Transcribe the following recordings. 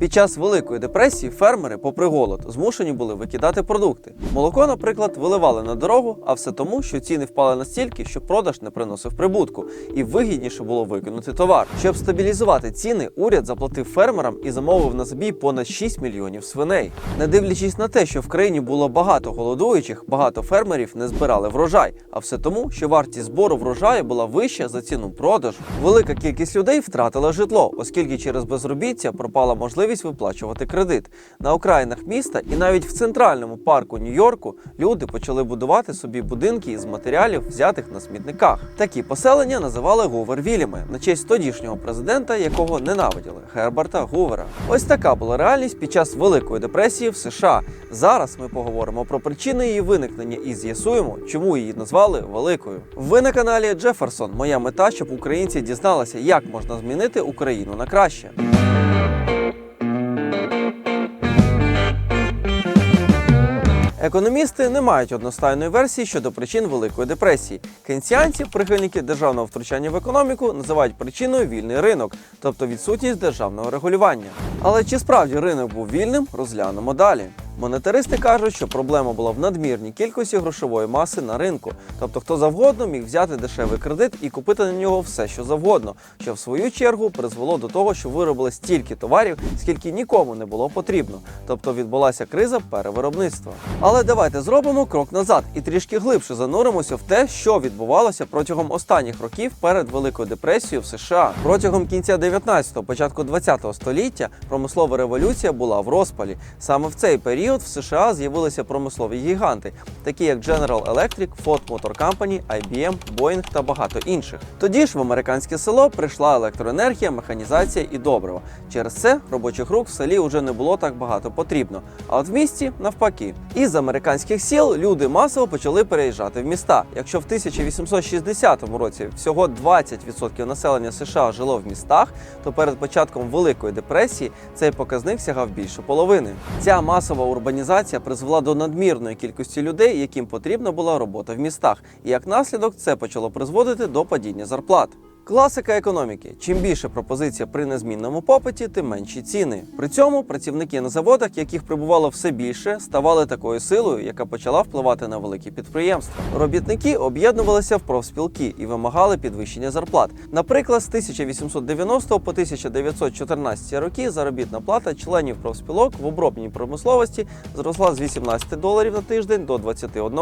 Під час Великої депресії фермери, попри голод, змушені були викидати продукти. Молоко, наприклад, виливали на дорогу, а все тому, що ціни впали настільки, що продаж не приносив прибутку, і вигідніше було викинути товар. Щоб стабілізувати ціни, уряд заплатив фермерам і замовив на забій понад 6 мільйонів свиней. Не дивлячись на те, що в країні було багато голодуючих, багато фермерів не збирали врожай, а все тому, що вартість збору врожаю була вища за ціну продажу. Велика кількість людей втратила житло, оскільки через безробіття пропала можливість виплачувати кредит. На окраїнах міста і навіть в центральному парку Нью-Йорку люди почали будувати собі будинки із матеріалів, взятих на смітниках. Такі поселення називали Гувер-Вільями на честь тодішнього президента, якого ненавиділи Герберта Гувера. Ось така була реальність під час Великої депресії в США. Зараз ми поговоримо про причини її виникнення і з'ясуємо, чому її назвали великою. Ви на каналі Джеферсон. Моя мета, щоб українці дізналися, як можна змінити Україну на краще. Економісти не мають одностайної версії щодо причин Великої депресії. Кенціанці, прихильники державного втручання в економіку, називають причиною вільний ринок, тобто відсутність державного регулювання. Але чи справді ринок був вільним, розглянемо далі. Монетаристи кажуть, що проблема була в надмірній кількості грошової маси на ринку, тобто хто завгодно міг взяти дешевий кредит і купити на нього все, що завгодно, що в свою чергу призвело до того, що виробили стільки товарів, скільки нікому не було потрібно, тобто відбулася криза перевиробництва. Але давайте зробимо крок назад і трішки глибше зануримося в те, що відбувалося протягом останніх років перед Великою депресією в США. Протягом кінця 19-го, початку 20-го століття промислова революція була в розпалі. Саме в цей період в США з'явилися промислові гіганти, такі як General Electric, Ford Motor Company, IBM, Boeing та багато інших. Тоді ж в американське село прийшла електроенергія, механізація і добрива. Через це робочих рук в селі вже не було так багато потрібно. А от в місті навпаки. Із американських сіл люди масово почали переїжджати в міста. Якщо в 1860 році всього 20% населення США жило в містах, то перед початком Великої депресії цей показник сягав більше половини. Ця масова урбанізація призвела до надмірної кількості людей, яким потрібна була робота в містах, і як наслідок це почало призводити до падіння зарплат. Класика економіки: чим більше пропозиція при незмінному попиті, тим менші ціни. При цьому працівники на заводах, яких прибувало все більше, ставали такою силою, яка почала впливати на великі підприємства. Робітники об'єднувалися в профспілки і вимагали підвищення зарплат. Наприклад, з 1890 по 1914 роки заробітна плата членів профспілок в обробній промисловості зросла з 18 доларів на тиждень до 21,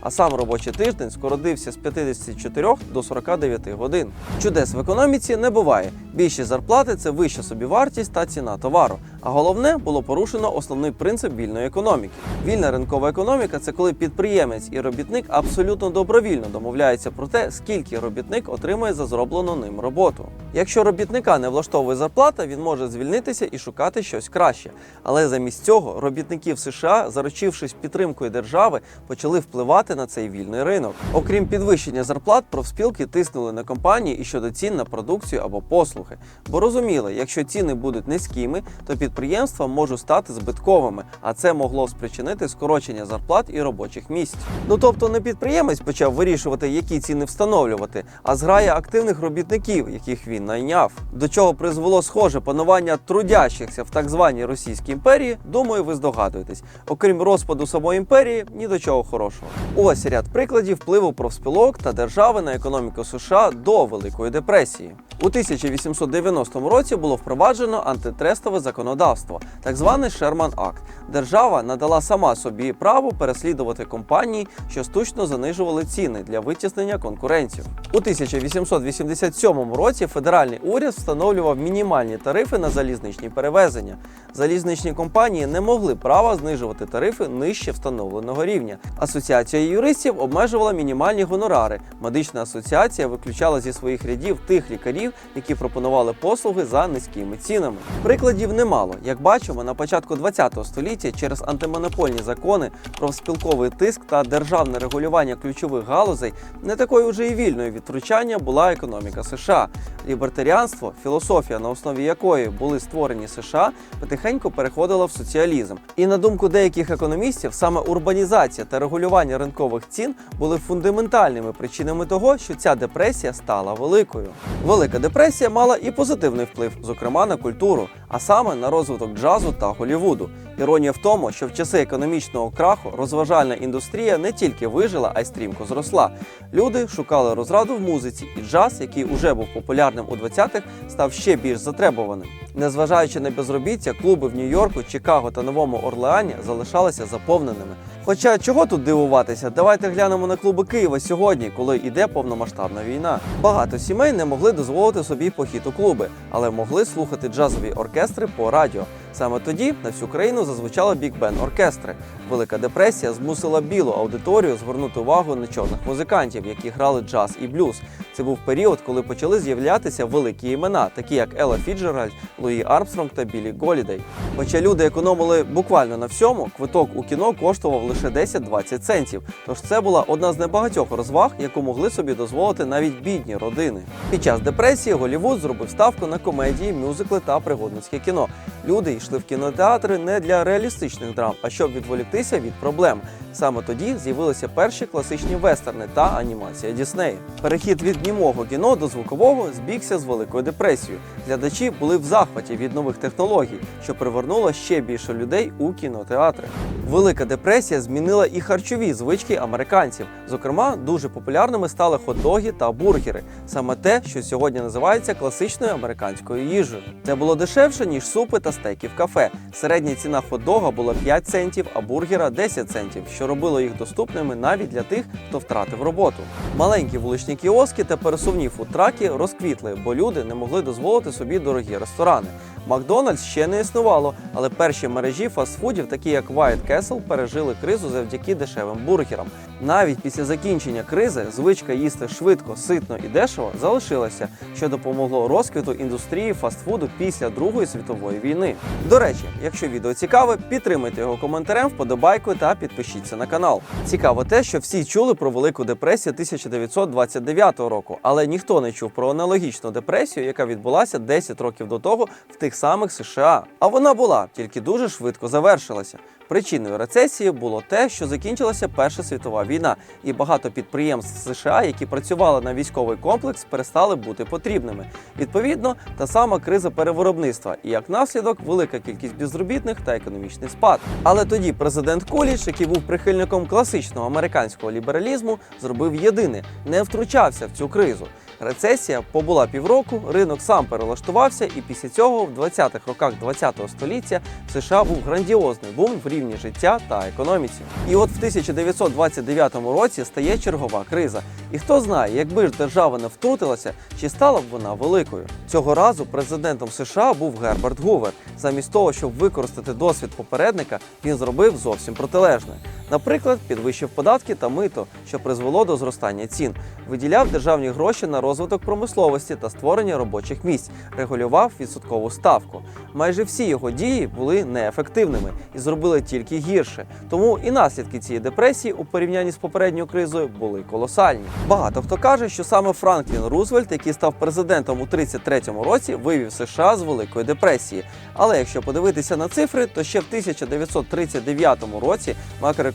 а сам робочий тиждень скоротився з 54 до 49 годин. Чудес в економіці не буває. Більші зарплати це вища собівартість та ціна товару. А головне було порушено основний принцип вільної економіки. Вільна ринкова економіка це коли підприємець і робітник абсолютно добровільно домовляються про те, скільки робітник отримує за зроблену ним роботу. Якщо робітника не влаштовує зарплата, він може звільнитися і шукати щось краще. Але замість цього робітники в США, заручившись підтримкою держави, почали впливати на цей вільний ринок. Окрім підвищення зарплат, профспілки тиснули на компанії і щодо цін на продукцію або послуги. Бо розуміли, якщо ціни будуть низькими, то підприємства можуть стати збитковими, а це могло спричинити скорочення зарплат і робочих місць. Ну тобто не підприємець почав вирішувати, які ціни встановлювати, а зграя активних робітників, яких він найняв. До чого призвело схоже панування трудящихся в так званій Російській імперії, думаю, ви здогадуєтесь. Окрім розпаду самої імперії, ні до чого хорошого. Ось ряд прикладів впливу профспілок та держави на економіку США до Великої депресії. У 1890 році було впроваджено антитрестове законодавство, так званий Шерман Акт. Держава надала сама собі право переслідувати компанії, що штучно занижували ціни для витіснення конкурентів. У 1887 році федеральний уряд встановлював мінімальні тарифи на залізничні перевезення. Залізничні компанії не могли права знижувати тарифи нижче встановленого рівня. Асоціація юристів обмежувала мінімальні гонорари. Медична асоціація виключала зі своїх рядів тих лікарів, які пропонували послуги за низькими цінами. Прикладів немало. Як бачимо, на початку ХХ століття століття через антимонопольні закони, профспілковий тиск та державне регулювання ключових галузей не такою вже і вільною від втручання була економіка США. Лібертаріанство, філософія, на основі якої були створені США, потихеньку переходила в соціалізм. І на думку деяких економістів, саме урбанізація та регулювання ринкових цін були фундаментальними причинами того, що ця депресія стала великою. Велика депресія мала і позитивний вплив, зокрема на культуру, а саме на розвиток джазу та Голлівуду. Іронія в тому, що в часи економічного краху розважальна індустрія не тільки вижила, а й стрімко зросла. Люди шукали розраду в музиці, і джаз, який уже був популярним у 20-х, став ще більш затребуваним. Незважаючи на безробіття, клуби в Нью-Йорку, Чикаго та Новому Орлеані залишалися заповненими. Хоча чого тут дивуватися, давайте глянемо на клуби Києва сьогодні, коли йде повномасштабна війна. Багато сімей не могли дозволити собі похід у клуби, але могли слухати джазові оркестри по радіо. Саме тоді на всю країну зазвучали бік-бен оркестри. Велика депресія змусила білу аудиторію звернути увагу на чорних музикантів, які грали джаз і блюз. Це був період, коли почали з'являтися великі імена, такі як Елла Фіджеральд, Луї Армстронг та Білі Голідей. Хоча люди економили буквально на всьому, квиток у кіно коштував лише 10-20 центів. Тож це була одна з небагатьох розваг, яку могли собі дозволити навіть бідні родини. Під час депресії Голівуд зробив ставку на комедії, мюзикли та пригодницьке кіно. Люди йшли в кінотеатри не для реалістичних драм, а щоб відволіктися від проблем. Саме тоді з'явилися перші класичні вестерни та анімація Діснею. Перехід від німого кіно до звукового збігся з великою депресією. Глядачі були в захваті від нових технологій, що привернуло ще більше людей у кінотеатри. Велика депресія змінила і харчові звички американців. Зокрема, дуже популярними стали хот-доги та бургери, саме те, що сьогодні називається класичною американською їжею. Це було дешевше ніж супи та стейки в кафе. Середня ціна хот-дога була 5 центів, а бургера 10 центів, що робило їх доступними навіть для тих, хто втратив роботу. Маленькі вуличні кіоски та пересувні фудтраки розквітли, бо люди не могли дозволити собі дорогі ресторани. Макдональдс ще не існувало, але перші мережі фастфудів, такі як White Castle, пережили кризу завдяки дешевим бургерам. Навіть після закінчення кризи звичка їсти швидко, ситно і дешево залишилася, що допомогло розквіту індустрії фастфуду після Другої світової війни. До речі, якщо відео цікаве, підтримайте його коментарем, вподобайкою та підпишіться на канал. Цікаво те, що всі чули про Велику депресію 1929 року, але ніхто не чув про аналогічну депресію, яка відбулася 10 років до того в тих самих США. А вона була тільки дуже швидко завершилася. Причиною рецесії було те, що закінчилася Перша світова війна, і багато підприємств США, які працювали на військовий комплекс, перестали бути потрібними. Відповідно, та сама криза перевиробництва, і як наслідок, велика кількість безробітних та економічний спад. Але тоді президент Коліч, який був прихильником класичного американського лібералізму, зробив єдине не втручався в цю кризу. Рецесія побула півроку, ринок сам перелаштувався, і після цього, в 20-х роках 20-го століття, в США був грандіозний бум в рівні життя та економіці. І от в 1929 році стає чергова криза. І хто знає, якби ж держава не втрутилася, чи стала б вона великою. Цього разу президентом США був Герберт Гувер. Замість того, щоб використати досвід попередника, він зробив зовсім протилежне. Наприклад, підвищив податки та мито, що призвело до зростання цін, виділяв державні гроші на розвиток промисловості та створення робочих місць, регулював відсоткову ставку. Майже всі його дії були неефективними і зробили тільки гірше. Тому і наслідки цієї депресії у порівнянні з попередньою кризою були колосальні. Багато хто каже, що саме Франклін Рузвельт, який став президентом у 33-му році, вивів США з Великої депресії. Але якщо подивитися на цифри, то ще в 1939 році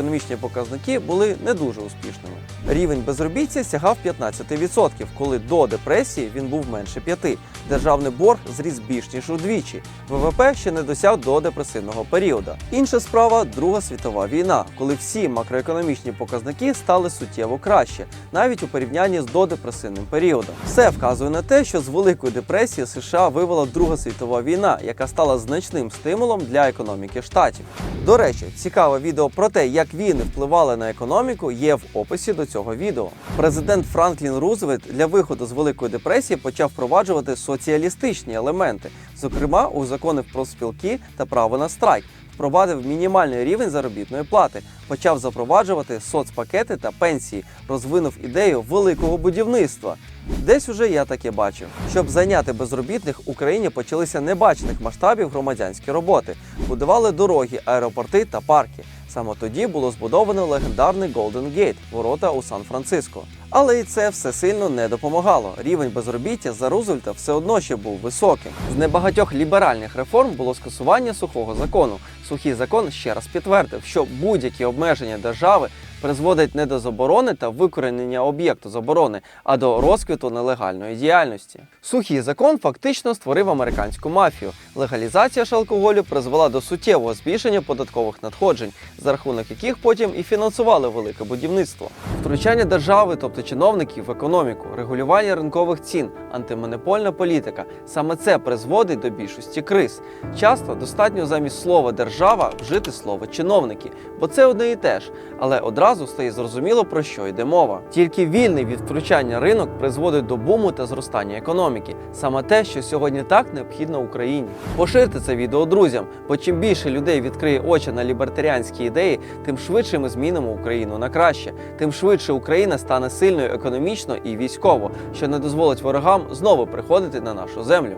макроекономічні показники були не дуже успішними. Рівень безробіття сягав 15%, коли до депресії він був менше 5%. Державний борг зріс більш ніж удвічі. ВВП ще не досяг до депресивного періоду. Інша справа Друга світова війна, коли всі макроекономічні показники стали суттєво краще, навіть у порівнянні з додепресивним періодом. Все вказує на те, що з Великої депресії США вивела Друга світова війна, яка стала значним стимулом для економіки штатів. До речі, цікаве відео про те, як війни впливали на економіку, є в описі до цього відео. Президент Франклін Рузвельт для виходу з Великої депресії почав впроваджувати соціалістичні елементи, зокрема узаконив профспілки та право на страйк. впровадив мінімальний рівень заробітної плати, почав запроваджувати соцпакети та пенсії, розвинув ідею великого будівництва. Десь уже я таке бачив. Щоб зайняти безробітних, Україні почалися небачених масштабів громадянські роботи, будували дороги, аеропорти та парки. Саме тоді було збудовано легендарний Golden Gate – ворота у Сан-Франциско. Але і це все сильно не допомагало. Рівень безробіття за Рузвельта все одно ще був високим. З небагатьох ліберальних реформ було скасування сухого закону. Сухий закон ще раз підтвердив, що будь-які обмеження держави призводять не до заборони та викоренення об'єкту заборони, а до розквіту нелегальної діяльності. Сухий закон фактично створив американську мафію. Легалізація ж алкоголю призвела до суттєвого збільшення податкових надходжень, за рахунок яких потім і фінансували велике будівництво. Втручання держави, тобто чиновників в економіку, регулювання ринкових цін, антимонопольна політика саме це призводить до більшості криз. Часто достатньо замість слова держава вжити слово чиновники, бо це одне і те ж, але одразу стає зрозуміло про що йде мова. Тільки вільний від втручання ринок призводить до буму та зростання економіки, саме те, що сьогодні так необхідно Україні. Поширте це відео друзям, бо чим більше людей відкриє очі на лібертаріанські ідеї, тим швидше ми змінимо Україну на краще, тим швидше Україна стане сильною економічно і військово, що не дозволить ворогам знову приходити на нашу землю.